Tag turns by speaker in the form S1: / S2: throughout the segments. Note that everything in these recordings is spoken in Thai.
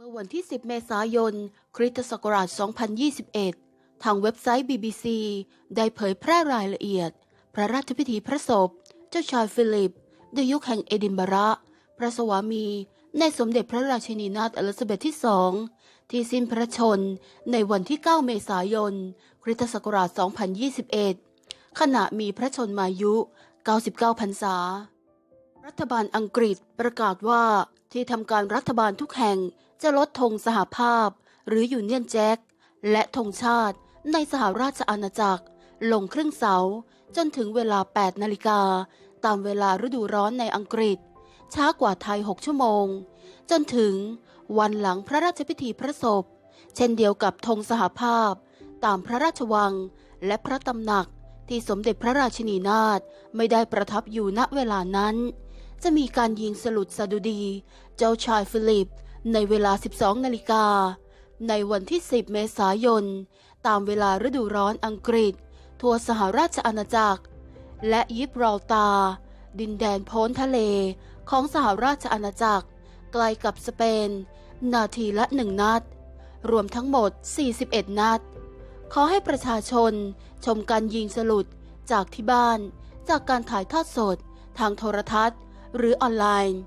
S1: เมื่อวันที่ 10 เมษายน คริสตศักราช 2021 ทางเว็บไซต์ BBC ได้เผยแพร่รายละเอียด พระราชพิธีพระศพ เจ้าชายฟิลิปในยุคแห่งเอดินบะระ พระสวามี ในสมเด็จพระราชินีนาถอลิซาเบธที่สองที่สิ้นพระชนในวันที่ 9 เมษายน คริสตศักราช 2021 ขณะมีพระชนมายุ 99 พรรษา รัฐบาลอังกฤษประกาศว่าที่ทำการรัฐบาลทุกแห่ง จะลดธงสหภาพ หรือยูเนียนแจ็คและธงชาติในสหราชอาณาจักร ลงครึ่งเสาจนถึงเวลา 8 นาฬิกา ตามเวลาฤดูร้อนในอังกฤษ ช้ากว่าไทย 6 ชั่วโมง จนถึงวันหลังพระราชพิธีพระศพ เช่นเดียวกับธงสหภาพ ตามพระราชวังและพระตำหนักที่สมเด็จพระราชินีนาถไม่ได้ประทับอยู่ณเวลานั้น จะมีการยิงสลุดสดุดี เจ้าชายฟิลิป ในเวลา 12 นาฬิกา ในวันที่ 10 เมษายน ตามเวลาฤดูร้อนอังกฤษ ทั่วสหราชอาณาจักร และยิบราลตาร์ดินแดนโพ้นทะเลของสหราชอาณาจักร ไกลกับสเปน นาทีละหนึ่งนัด รวมทั้งหมด 41 นัด ขอให้ประชาชนชมการยิงสลุดจากที่บ้าน จากการถ่ายทอดสด ทางโทรทัศน์ หรือออนไลน์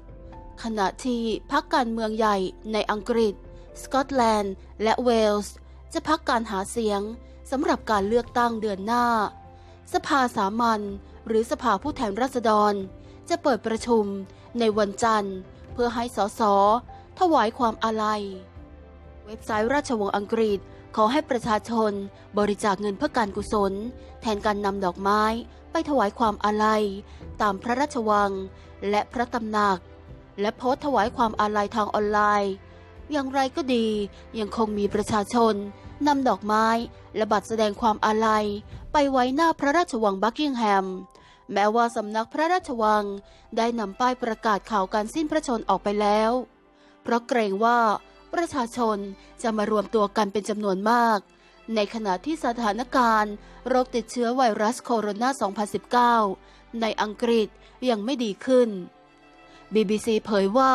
S1: ขณะที่พักการเมืองใหญ่ในอังกฤษ สกอตแลนด์ และเวลส์ จะพักการหาเสียงสำหรับการเลือกตั้งเดือนหน้า สภาสามัญหรือสภาผู้แทนราษฎร จะเปิดประชุมในวันจันทร์ เพื่อให้สสถวายความอาลัย เว็บไซต์ราชวงศ์อังกฤษขอให้ประชาชนบริจาคเงินเพื่อการกุศล แทนการนำดอกไม้ไปถวายความอาลัย ตามพระราชวัง และพระตำหนัก และโพสต์ถวายความอาลัยทางออนไลน์ อย่างไรก็ดี ยังคงมีประชาชนนำดอกไม้ และบัตรแสดงความอาลัย ไปไว้หน้าพระราชวังบักกิงแฮม แม้ว่าสำนักพระราชวังได้นำป้ายประกาศข่าวการสิ้นพระชนออกไปแล้ว เพราะเกรงว่าประชาชนจะมารวมตัวกันเป็นจำนวนมาก ในขณะที่สถานการณ์ โรคติดเชื้อไวรัสโคโรนา 2019 ในอังกฤษยังไม่ดีขึ้น BBC เผยว่า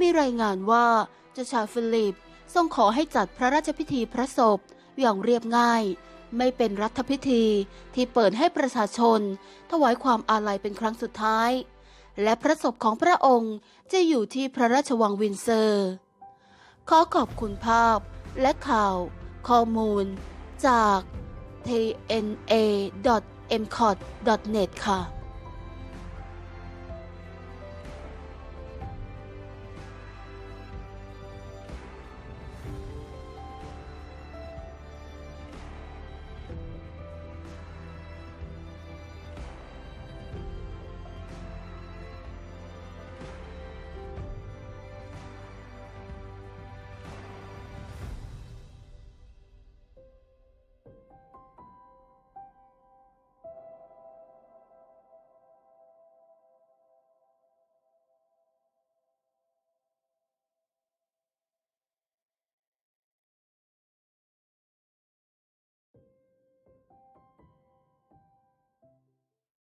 S1: มีรายงานว่าเจ้าชายฟิลิปทรงขอให้จัดพระราชพิธีพระศพอย่างเรียบง่าย ไม่เป็นรัฐพิธีที่เปิดให้ประชาชน ถวายความอาลัยเป็นครั้งสุดท้าย และพระศพของพระองค์จะอยู่ที่พระราชวังวินเซอร์ ขอขอบคุณภาพและข่าว ข้อมูลจาก tna.mcot.net ค่ะ